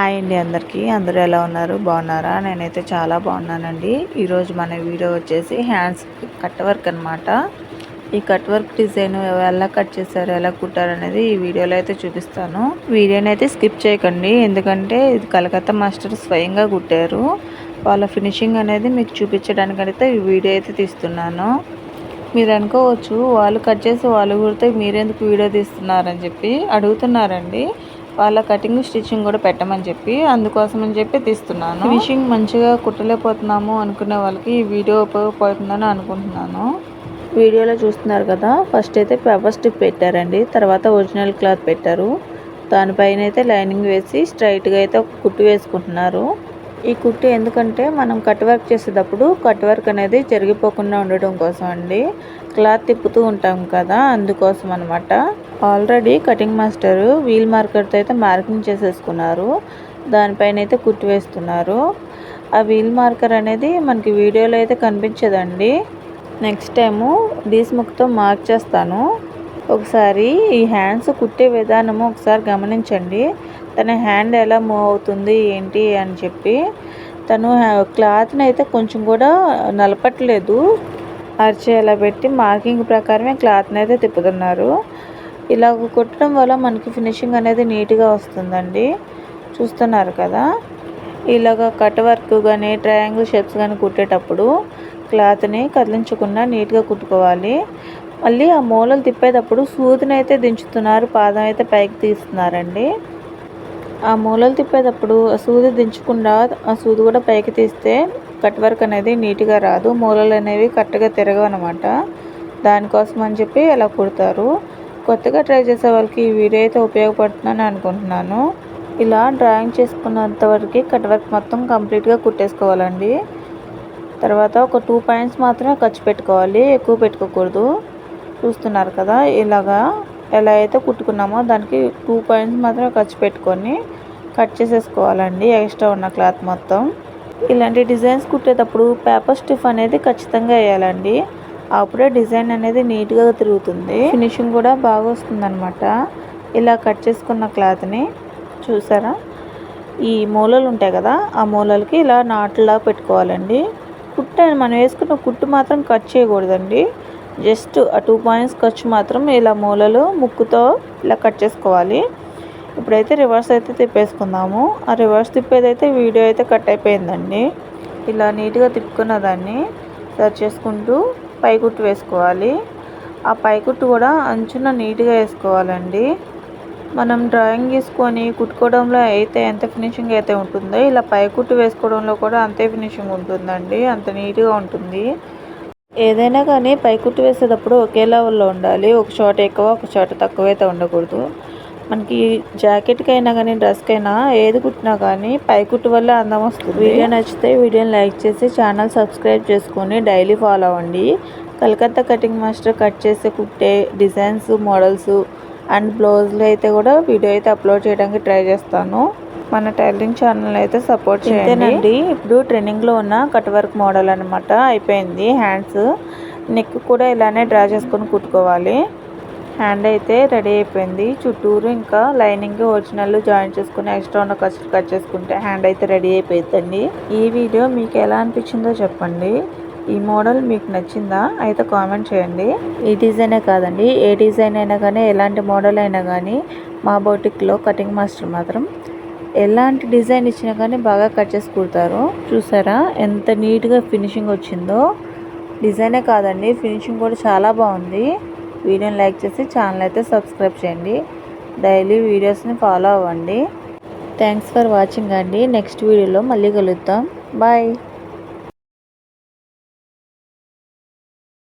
Hi అండి అందరికీ. అందరూ ఎలా ఉన్నారు? బాగున్నారా? నేనైతే చాలా బాగున్నానండి. ఈరోజు మన వీడియో వచ్చేసి హ్యాండ్స్ కట్ వర్క్ అనమాట ఈ కట్ వర్క్ డిజైన్ ఎలా కట్ చేశారు ఎలా కుట్టారు అనేది ఈ వీడియోలో అయితే చూపిస్తాను. వీడియోని అయితే స్కిప్ చేయకండి. ఎందుకంటే ఇది కలకత్తా మాస్టర్ స్వయంగా కుట్టారు. వాళ్ళ ఫినిషింగ్ అనేది మీకు చూపించడానికైతే ఈ వీడియో అయితే తీస్తున్నాను. మీరు అనుకోవచ్చు వాళ్ళు కట్ చేసి వాళ్ళు కుడితే మీరెందుకు వీడియో తీస్తున్నారని చెప్పి అడుగుతున్నారండి. వాళ్ళ కటింగ్ స్టిచ్చింగ్ కూడా పెట్టమని చెప్పి అందుకోసం అని చెప్పి తీస్తున్నాను. ఫినిషింగ్ మంచిగా కుట్టలేకపోతున్నాము అనుకునే వాళ్ళకి ఈ వీడియో ఉపయోగపడుతుందని అనుకుంటున్నాను. వీడియోలో చూస్తున్నారు కదా ఫస్ట్ అయితే పేపర్ స్టిప్ పెట్టారండి తర్వాత ఒరిజినల్ క్లాత్ పెట్టారు. దానిపైన అయితే లైనింగ్ వేసి స్ట్రైట్గా అయితే ఒక కుట్టు వేసుకుంటున్నారు. ఈ కుట్టు ఎందుకంటే మనం కట్ వర్క్ చేసేటప్పుడు కట్ వర్క్ అనేది జరిగిపోకుండా ఉండడం కోసం అండి. క్లాత్ తిప్పుతూ ఉంటాం కదా అందుకోసం అనమాట ఆల్రెడీ కటింగ్ మాస్టర్ వీల్ మార్కర్తో అయితే మార్కింగ్ చేసేసుకున్నారు. దానిపైన అయితే కుట్టు వేస్తున్నారు. ఆ వీల్ మార్కర్ అనేది మనకి వీడియోలో అయితే కనిపించదండి. నెక్స్ట్ టైము డీస్ముక్తో మార్క్ చేస్తాను. ఒకసారి ఈ హ్యాండ్స్ కుట్టే విధానము ఒకసారి గమనించండి. తన హ్యాండ్ ఎలా మూవ్ అవుతుంది ఏంటి అని చెప్పి తను క్లాత్ని అయితే కొంచెం కూడా నలపట్లేదు. అరిచి పెట్టి మార్కింగ్ ప్రకారమే క్లాత్ని అయితే తిప్పుతున్నారు. ఇలా కుట్టడం వల్ల మనకి ఫినిషింగ్ అనేది నీట్గా వస్తుందండి. చూస్తున్నారు కదా? ఇలాగ కట్ వర్క్ కానీ ట్రయాంగిల్ షేప్స్ కానీ కుట్టేటప్పుడు క్లాత్ని కదిలించకుండా నీట్గా కుట్టుకోవాలి. మళ్ళీ ఆ మూలలు తిప్పేటప్పుడు సూదిని అయితే దించుతున్నారు పాదం అయితే పైకి తీస్తున్నారండి. ఆ మూలలు తిప్పేటప్పుడు ఆ సూది దించకుండా ఆ సూది కూడా పైకి తీస్తే కట్ వర్క్ అనేది నీట్గా రాదు. మూలలు అనేవి కరెక్ట్గా తిరగవు అనమాట దానికోసం అని చెప్పి అలా కుడతారు. కొత్తగా ట్రై చేసే వాళ్ళకి ఈ వీడియో అయితే ఉపయోగపడుతుందని అనుకుంటున్నాను. ఇలా డ్రాయింగ్ చేసుకున్నంత వరకు కట్ వర్క్ మొత్తం కంప్లీట్గా కుట్టేసుకోవాలండి. తర్వాత ఒక టూ పాయింట్స్ మాత్రమే ఖర్చు పెట్టుకోవాలి. ఎక్కువ పెట్టుకోకూడదు. చూస్తున్నారు కదా ఇలాగా ఎలా అయితే కుట్టుకున్నామో దానికి టూ పాయింట్స్ మాత్రమే ఖర్చు పెట్టుకొని కట్ చేసేసుకోవాలండి ఎక్స్ట్రా ఉన్న క్లాత్ మొత్తం. ఇలాంటి డిజైన్స్ కుట్టేటప్పుడు పేపర్ స్టిఫ్ అనేది ఖచ్చితంగా వేయాలండి. అప్పుడే డిజైన్ అనేది నీట్గా తిరుగుతుంది. ఫినిషింగ్ కూడా బాగా వస్తుందన్నమాట. ఇలా కట్ చేసుకున్న క్లాత్ని చూసారా? ఈ మూలలు ఉంటాయి కదా ఆ మూలలకి ఇలా నాట్లా పెట్టుకోవాలండి. కుట్టు మనం వేసుకున్న కుట్టు మాత్రం కట్ చేయకూడదండి. జస్ట్ ఆ టూ పాయింట్స్ ఖర్చు మాత్రం ఇలా మూలలు ముక్కుతో ఇలా కట్ చేసుకోవాలి. ఇప్పుడైతే రివర్స్ అయితే తిప్పేసుకుందాము. ఆ రివర్స్ తిప్పేదైతే వీడియో అయితే కట్ అయిపోయిందండి. ఇలా నీట్గా తిప్పుకున్న దాన్ని సరి చేసుకుంటూ పైకుట్టు వేసుకోవాలి. ఆ పైకుట్టు కూడా అంచున నీట్గా వేసుకోవాలండి. మనం డ్రాయింగ్ గీసుకొని కుట్టుకోవడంలో అయితే ఎంత ఫినిషింగ్ అయితే ఉంటుందో ఇలా పైకుట్టు వేసుకోవడంలో కూడా అంతే ఫినిషింగ్ ఉంటుందండి. అంత నీట్గా ఉంటుంది. ఏదైనా కానీ పైకుట్టు వేసేటప్పుడు ఒకే లెవెల్లో ఉండాలి. ఒక చోట ఎక్కువ ఒక చోట తక్కువ అయితే ఉండకూడదు. మనకి జాకెట్కి అయినా కానీ డ్రెస్కి అయినా ఏది కుట్టినా కానీ పైకుట్టు వల్ల అందం వస్తుంది. వీడియో నచ్చితే వీడియోని లైక్ చేసి ఛానల్ సబ్స్క్రైబ్ చేసుకొని డైలీ ఫాలో అవ్వండి. కలకత్తా కటింగ్ మాస్టర్ కట్ చేసే కుట్టే డిజైన్స్ మోడల్స్ అండ్ బ్లౌజ్లు అయితే కూడా వీడియో అయితే అప్లోడ్ చేయడానికి ట్రై చేస్తాను. మన టైలరింగ్ ఛానల్ అయితే సపోర్ట్ చేయండి. ఇప్పుడు ట్రెండింగ్లో ఉన్న కట్ వర్క్ మోడల్ అనమాట అయిపోయింది. హ్యాండ్స్ నెక్ కూడా ఇలానే డ్రా చేసుకొని కుట్టుకోవాలి. హ్యాండ్ అయితే రెడీ అయిపోయింది. చుట్టూరు ఇంకా లైనింగ్ ఒరిజినల్ జాయిన్ చేసుకుని ఎక్స్ట్రా ఉన్న ఖర్చు కట్ చేసుకుంటే హ్యాండ్ అయితే రెడీ అయిపోయిందండి ఈ వీడియో మీకు ఎలా అనిపించిందో చెప్పండి. ఈ మోడల్ మీకు నచ్చిందా? అయితే కామెంట్ చేయండి. ఈ డిజైనే కాదండి. ఏ డిజైన్ అయినా కానీ ఎలాంటి మోడల్ అయినా కానీ మా బోటిక్లో కటింగ్ మాస్టర్ మాత్రం ఎలాంటి డిజైన్ ఇచ్చినా కానీ బాగా కట్ చేసి కుడతారు. చూసారా? ఎంత నీట్గా ఫినిషింగ్ వచ్చిందో. డిజైనే కాదండి ఫినిషింగ్ కూడా చాలా బాగుంది. వీడియోని లైక్ చేసి ఛానల్ అయితే సబ్స్క్రైబ్ చేయండి. డైలీ వీడియోస్ని ఫాలో అవ్వండి. థ్యాంక్స్ ఫర్ వాచింగ్ అండి. నెక్స్ట్ వీడియోలో మళ్ళీ కలుద్దాం. బాయ్.